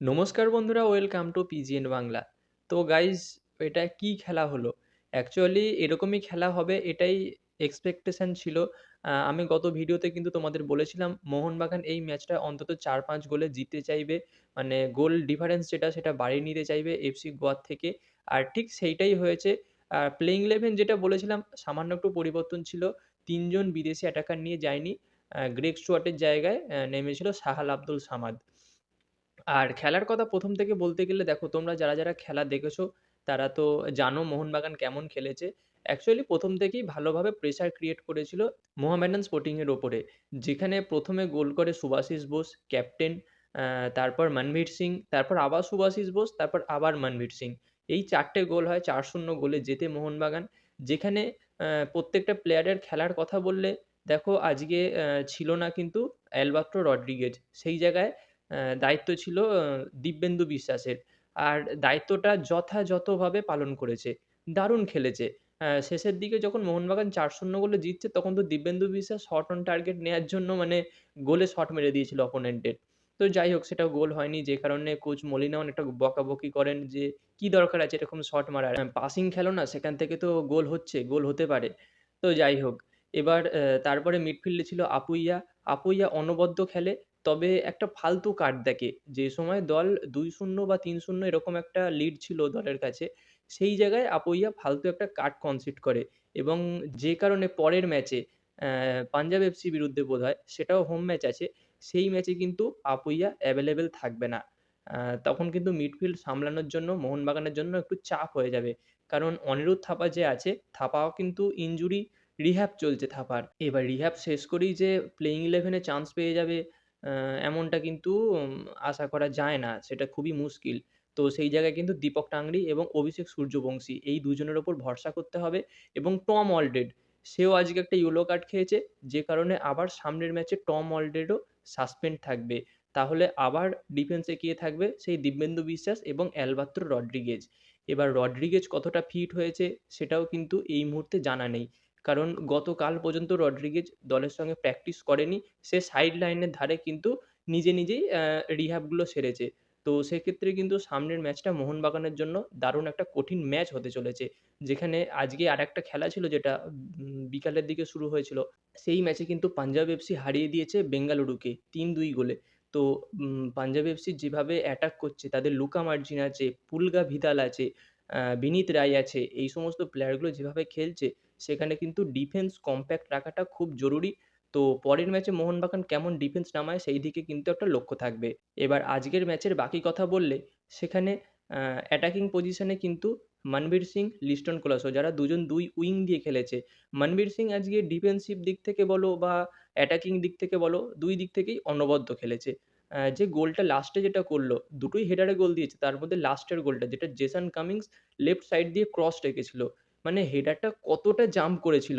নমস্কার বন্ধুরা, welcome to পিজিএন Bangla. তো গাইজ এটা কি খেলা হলো? অ্যাকচুয়ালি এরকমই খেলা হবে, এটাই এক্সপেকটেশন ছিল। আমি গত ভিডিওতে কিন্তু তোমাদের বলেছিলাম, মোহনবাগান এই ম্যাচটা অন্তত চার পাঁচ গোলে জিততে চাইবে। মানে গোল ডিফারেন্স যেটা, সেটা বাড়িয়ে নিতে চাইবে এফসি গোয়ার থেকে। আর ঠিক সেইটাই হয়েছে। আর প্লেইং ইলেভেন যেটা বলেছিলাম, সামান্য একটু পরিবর্তন ছিল। তিনজন বিদেশি অ্যাটাকার নিয়ে যায়নি। গ্রেক স্টুয়ার্টের জায়গায় নেমেছিল সাহাল আব্দুল সামাদ। আর খেলার কথা প্রথম থেকে বলতে গেলে দেখো তোমরা যারা, যারা খেলা দেখেছ তারা তো জানো মোহনবাগান কেমন খেলেছে। অ্যাকচুয়ালি প্রথম থেকেই ভালোভাবে প্রেশার ক্রিয়েট করেছিল মোহামেডান স্পোর্টিংয়ের ওপরে। যেখানে প্রথমে গোল করে সুভাশিস বোস ক্যাপ্টেন, তারপর মনভীর সিং, তারপর আবার সুভাশিস বোস, তারপর আবার মনভীর সিং। এই চারটে গোল হয় ৪-০ গোলে জেতে মোহনবাগান। যেখানে প্রত্যেকটা প্লেয়ারের খেলার কথা বললে দেখো আজকে ছিল না কিন্তু অ্যালবার্টো রড্রিগেজ। সেই জায়গায় দায়িত্ব ছিল দিব্যেন্দু বিশ্বাসের। আর দায়িত্বটা যথাযথভাবে পালন করেছে। দারুণ খেলেছে। শেষের দিকে যখন মোহনবাগান ৪-০ গোলে জিতছে তখন তো দিব্যেন্দু বিশ্বাস শট অন টার্গেট নেয়ার জন্য মানে গোলে শট মেরে দিয়েছিল অপোনেন্টের। তো যাই হোক সেটা গোল হয়নি যে কারণে কোচ মলিনা অনেকটা বকাবকি করেন যে, "কি দরকার আছে এরকম শট মারার? পাসিং খেলো না সেখান থেকে তো গোল হচ্ছে, গোল হতে পারে।" তো যাই হোক। এবার তারপরে মিডফিল্ডে ছিল আপুইয়া। আপুইয়া অনবদ্য খেলে। তবে একটা ফালতু কার্ড দেখে। যে সময় দল ২-০ বা ৩-০ এরকম একটা লিড ছিল দলের কাছে, সেই জায়গায় আপুইয়া ফালতু একটা কার্ড কনসিড করে এবং যে কারণে পরের ম্যাচে পাঞ্জাব এফসির বিরুদ্ধে বোধ হয় সেটাও হোম ম্যাচ আছে। সেই ম্যাচে কিন্তু আপুইয়া অ্যাভেলেবেল থাকবে না। তখন কিন্তু মিডফিল্ড সামলানোর জন্য মোহনবাগানের জন্য একটু চাপ হয়ে যাবে। কারণ অনিরুদ্ধ থাপা যে আছে, থাপাও কিন্তু ইনজুরি রিহ্যাব চলছে থাপার। এবার রিহ্যাব শেষ করেই যে প্লেইং ইলেভেনে চান্স পেয়ে যাবে এমনটা কিন্তু আশা করা যায় না। সেটা খুবই মুশকিল। তো সেই জায়গায় কিন্তু দীপক টাংরি এবং অভিষেক সূর্যবংশী এই দুজনের ওপর ভরসা করতে হবে এবং টম অলডেড, সেও আজকে একটা ইয়েলো কার্ড খেয়েছে। যে কারণে আবার সামনের ম্যাচে টম অলডেডও সাসপেন্ড থাকবে। তাহলে আবার ডিফেন্সে কে থাকবে? সেই দিব্যেন্দু বিশ্বাস এবং অ্যালবার্তো রড্রিগেজ। এবার রড্রিগেজ কতটা ফিট হয়েছে, সেটাও কিন্তু এই মুহূর্তে জানা নেই। কারণ গতকাল পর্যন্ত রড্রিগেজ দলের সঙ্গে প্র্যাকটিস করেনি। সে সাইড লাইনের ধারে কিন্তু নিজে, নিজেই অ্যা রিহ্যাবগুলো সেরেছে। তো সেক্ষেত্রে কিন্তু সামনের ম্যাচটা মোহনবাগানের জন্য দারুণ একটা কঠিন ম্যাচ হতে চলেছে। যেখানে আজকে আরেকটা খেলা ছিল যেটা বিকালের দিকে শুরু হয়েছিল। সেই ম্যাচে কিন্তু পাঞ্জাব এফসি হারিয়ে দিয়েছে বেঙ্গালুরুকে ৩-২ গোলে। তো পাঞ্জাব এফসি যেভাবে অ্যাটাক করছে তাদের লুকা মার্জিন আছে, পুলগা ভিদাল আছে, বিনীত রায় আছে। এই সমস্ত প্লেয়ারগুলো যেভাবে খেলছে সেখানে কিন্তু ডিফেন্স কম্প্যাক্ট রাখাটা খুব জরুরি। তো পরের ম্যাচে মোহনবাগান কেমন ডিফেন্স নামায় সেই দিকে কিন্তু একটা লক্ষ্য থাকবে। এবার আজকের ম্যাচের বাকি কথা বললে সেখানে অ্যাটাকিং পজিশনে কিন্তু মনবীর সিং, লিস্টন কোলাসো যারা দুজন দুই উইং দিয়ে খেলেছে। মনবীর সিং আজকে ডিফেন্সিভ দিক থেকে বলো বা অ্যাটাকিং দিক থেকে বলো দুই দিক থেকেই অনবদ্য খেলেছে। যে গোলটা লাস্টে যেটা করল দুটোই হেডারে গোল দিয়েছে। তার মধ্যে লাস্টের গোলটা যেটা জেসন কামিংস লেফট সাইড দিয়ে ক্রস রেখেছিল। মানে হেডারটা কতটা জাম্প করেছিল।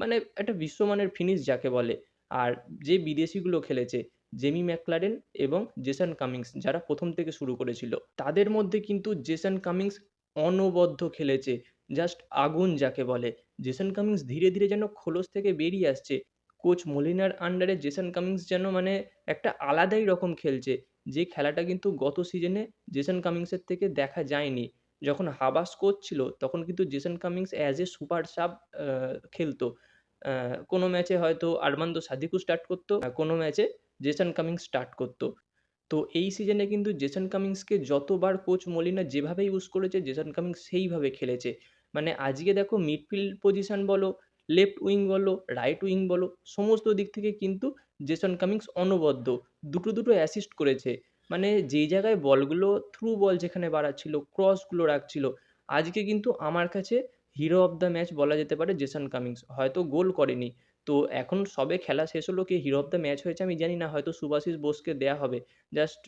মানে একটা বিশ্বমানের ফিনিশ যাকে বলে। আর যে বিদেশিগুলো খেলেছে জেমি ম্যাকলারেন এবং জেসন কামিংস যারা প্রথম থেকে শুরু করেছিল। তাদের মধ্যে কিন্তু জেসন কামিংস অনবদ্য খেলেছে। জাস্ট আগুন যাকে বলে। জেসন কামিংস ধীরে, ধীরে যেন খোলস থেকে বেরিয়ে আসছে। কোচ মলিনার আন্ডারে জেসন কামিংস যেন মানে একটা আলাদাই রকম খেলছে। যে খেলাটা কিন্তু গত সিজনে জেসন কামিংসের থেকে দেখা যায়নি। যখন হাবাস কোচ ছিল তখন কিন্তু Jason Cummings as a super sub খেলতো। কোনো ম্যাচে হয়তো আর্মান্দো সাদিকু স্টার্ট করতো কোনো ম্যাচে জেসন কামিংস স্টার্ট করতো তো এই সিজনে কিন্তু জেসন কামিংসকে যতবার কোচ মলিনা যেভাবে ইউজ করেছে জেসন কামিংস সেইভাবে খেলেছে। মানে আজকে দেখো মিডফিল্ড পজিশন বলো, লেফট উইং বলো, রাইট উইং বলো সমস্ত দিক থেকে কিন্তু জেসন কামিংস অনবদ্য। দুটো, দুটো অ্যাসিস্ট করেছে। মানে যেই জায়গায় বলগুলো থ্রু বল যেখানে বাড়াচ্ছিল, ক্রসগুলো রাখছিল, আজকে কিন্তু আমার কাছে হিরো অফ দ্য ম্যাচ বলা যেতে পারে জেসন কামিংস। হয়তো গোল করেনি। তো এখন সবে খেলা শেষ হলো কি হিরো অফ দ্য ম্যাচ হয়েছে আমি জানি না। হয়তো সুভাশিস বোসকে দেয়া হবে। জাস্ট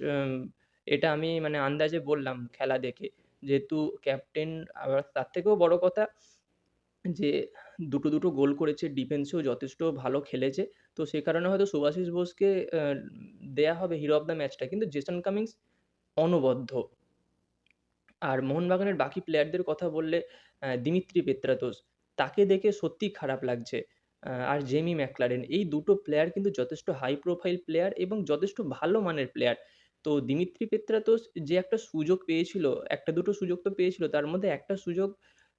এটা আমি মানে আন্দাজে বললাম খেলা দেখে। যেহেতু ক্যাপ্টেন আবার তার থেকেও বড় কথা যে দুটো, দুটো গোল করেছে, ডিফেন্সেও যথেষ্ট ভালো খেলেছে। তো সে কারণে হয়তো সুভাশিস বোসকে দেয়া হবে হিরো অফ দ্য ম্যাচটা। কিন্তু জেসন কামিংস অনবদ্য। আর মোহনবাগানের বাকি প্লেয়ারদের কথা বললে দিমিত্রি পেত্রাতোস তাকে দেখে সত্যিই খারাপ লাগছে। আর জেমি ম্যাকলারেন এই দুটো প্লেয়ার কিন্তু যথেষ্ট হাই প্রোফাইল প্লেয়ার এবং যথেষ্ট ভালো মানের প্লেয়ার। তো দিমিত্রি পেত্রাতোস যে একটা সুযোগ পেয়েছিল, একটা দুটো সুযোগ তো পেয়েছিল। তার মধ্যে একটা সুযোগ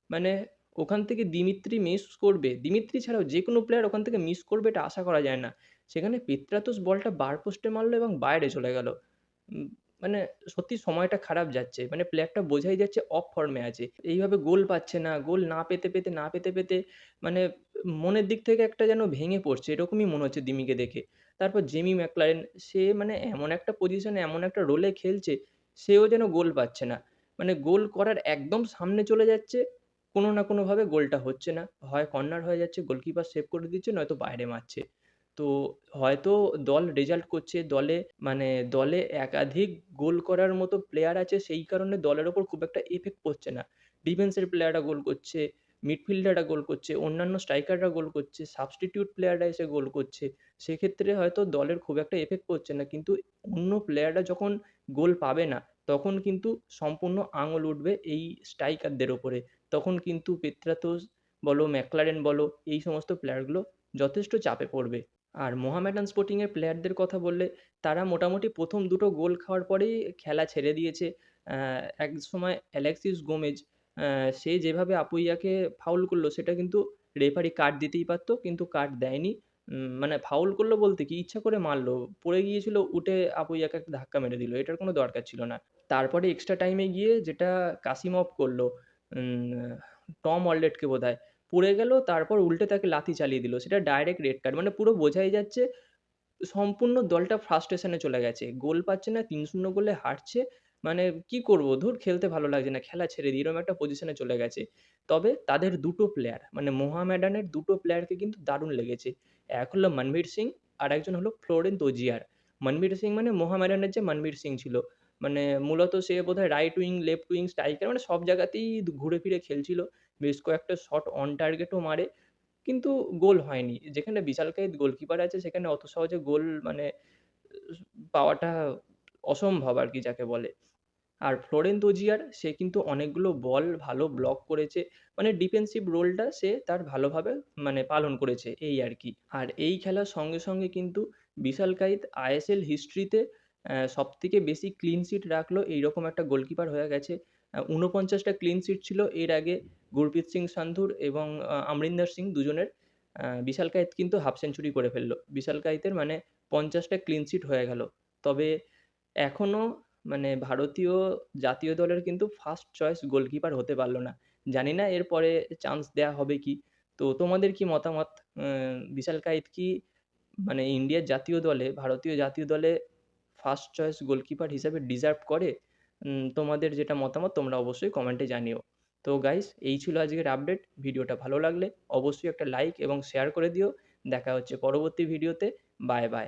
মানে ওখান থেকে দিমিত্রি মিস করবে। দিমিত্রি ছাড়াও যে কোনো প্লেয়ার ওখান থেকে মিস করবে এটা আশা করা যায় না। সেখানে পেত্রাতোস বলটা বার পোস্টে মারলো এবং বাইরে চলে গেল। মানে সত্যি সময়টা খারাপ যাচ্ছে। মানে প্লেয়ারটা বোঝাই যাচ্ছে অফ ফর্মে আছে। এইভাবে গোল পাচ্ছে না। গোল না পেতে, পেতে, না পেতে, পেতে মানে মনের দিক থেকে একটা যেন ভেঙে পড়ছে। এরকমই মনে হচ্ছে দিমিকে দেখে। তারপর জেমি ম্যাকলারেন সে মানে এমন একটা পজিশনে এমন একটা রোলে খেলছে, সেও যেন গোল পাচ্ছে না। মানে গোল করার একদম সামনে চলে যাচ্ছে, কোনো না কোনোভাবে গোলটা হচ্ছে না। হয় কর্নার হয়ে যাচ্ছে, গোলকিপার সেভ করে দিচ্ছে, নয়তো বাইরে মারছে। তো হয়তো দল রেজাল্ট করছে, দলে মানে দলে একাধিক গোল করার মতো প্লেয়ার আছে, সেই কারণে দলের ওপর খুব একটা এফেক্ট পড়ছে না। ডিফেন্সের প্লেয়াররা গোল করছে, মিডফিল্ডাররা গোল করছে, অন্যান্য স্ট্রাইকাররা গোল করছে, সাবস্টিটিউট প্লেয়াররা এসে গোল করছে। সেক্ষেত্রে হয়তো দলের খুব একটা এফেক্ট পড়ছে না। কিন্তু অন্য প্লেয়াররা যখন গোল পাবে না, তখন কিন্তু সম্পূর্ণ আঙুল উঠবে এই স্ট্রাইকারদের ওপরে। তখন কিন্তু পেত্রাতোস বলো, ম্যাকলারেন বলো, এই সমস্ত প্লেয়ারগুলো যথেষ্ট চাপে পড়বে। আর মোহামেডান স্পোর্টিংয়ের প্লেয়ারদের কথা বললে, তারা মোটামুটি প্রথম দুটো গোল খাওয়ার পরেই খেলা ছেড়ে দিয়েছে। এক সময় অ্যালেক্সিস গোমেজ সে যেভাবে আপুইয়াকে ফাউল করল সেটা কিন্তু রেফারি কার্ড দিতেই পারতো কিন্তু কার্ড দেয়নি। মানে ফাউল করল বলতে কি, ইচ্ছা করে মারল। পড়ে গিয়েছিল, উঠে আপুইয়াকে একটা ধাক্কা মেরে দিল। এটার কোনো দরকার ছিল না। তারপরে এক্সট্রা টাইমে গিয়ে যেটা কাসিমভ করল, টম অলডেটকে বোধহয়। পড়ে গেল, তারপর উল্টে তাকে লাথি চালিয়ে দিল। সেটা ডাইরেক্ট রেড কার্ড। মানে পুরো বোঝাই যাচ্ছে সম্পূর্ণ দলটা ফ্রাস্ট্রেশন চলে গেছে। গোল পাচ্ছে না, ৩-০ গোলে হারছে। মানে কি করব? ধুর খেলতে ভালো লাগছে না। খেলা ছেড়ে দিই। এরকম একটা পজিশনে চলে গেছে। তবে তাদের দুটো প্লেয়ার মানে মোহামেডানের দুটো প্লেয়ারকে কিন্তু দারুণ লেগেছে। এক হলো মনবীর সিং, আর একজন হলো ফ্লোরেন তোজিয়ার। মনবীর সিং মানে মোহামেডানের যে মনবীর সিং ছিল। মানে মূলত সে বোধহয় right wing, left wing, striker মানে সব জায়গাতেই ঘুরে ফিরে খেলছিল। বেশ কয়েকটা শট অন টার্গেটও মারে। কিন্তু গোল হয়নি। যেখানে বিশালকায় গোলকিপার আছে সেখানে অত সহজে গোল মানে পাওয়াটা অসম্ভব আর কি যাকে বলে। আর ফ্লোরেন তোজিয়ার সে কিন্তু অনেকগুলো বল ভালো ব্লক করেছে। মানে ডিফেন্সিভ রোলটা সে তার ভালোভাবে মানে পালন করেছে এই আর কি আর এই খেলার সঙ্গে, সঙ্গে কিন্তু বিশালকাইত আইএসএল হিস্ট্রিতে সবথেকে বেশি ক্লিন শিট রাখল এইরকম একটা গোলকিপার হয়ে গেছে। ৪৯ ক্লিন শিট ছিল এর আগে গুরপ্রীত সিং সান্ধুর এবং অমরিন্দর সিং দুজনের। বিশাল বিশালকাইত কিন্তু হাফ সেঞ্চুরি করে ফেলল বিশাল বিশালকাইতের মানে ৫০ টা ক্লিন শিট হয়ে গেল। তবে এখনও মানে ভারতীয় জাতীয় দলের কিন্তু ফার্স্ট চয়েস গোলকিপার হতে পারল না। জানি না এরপরে চান্স দেয়া হবে কি? তো তোমাদের কি মতামত? বিশাল বিশালকাইত কি মানে ইন্ডিয়ার জাতীয় দলে, ভারতীয় জাতীয় দলে ফার্স্ট চয়েস গোলকিপার হিসাবে ডিজার্ভ করে? তোমাদের যেটা মতামত তোমরা অবশ্যই কমেন্টে জানিও। তো গাইস এই ছিল আজকের আপডেট। ভিডিওটা ভালো লাগলে অবশ্যই একটা লাইক এবং শেয়ার করে দিও। দেখা হচ্ছে পরবর্তী ভিডিওতে। Bye, bye.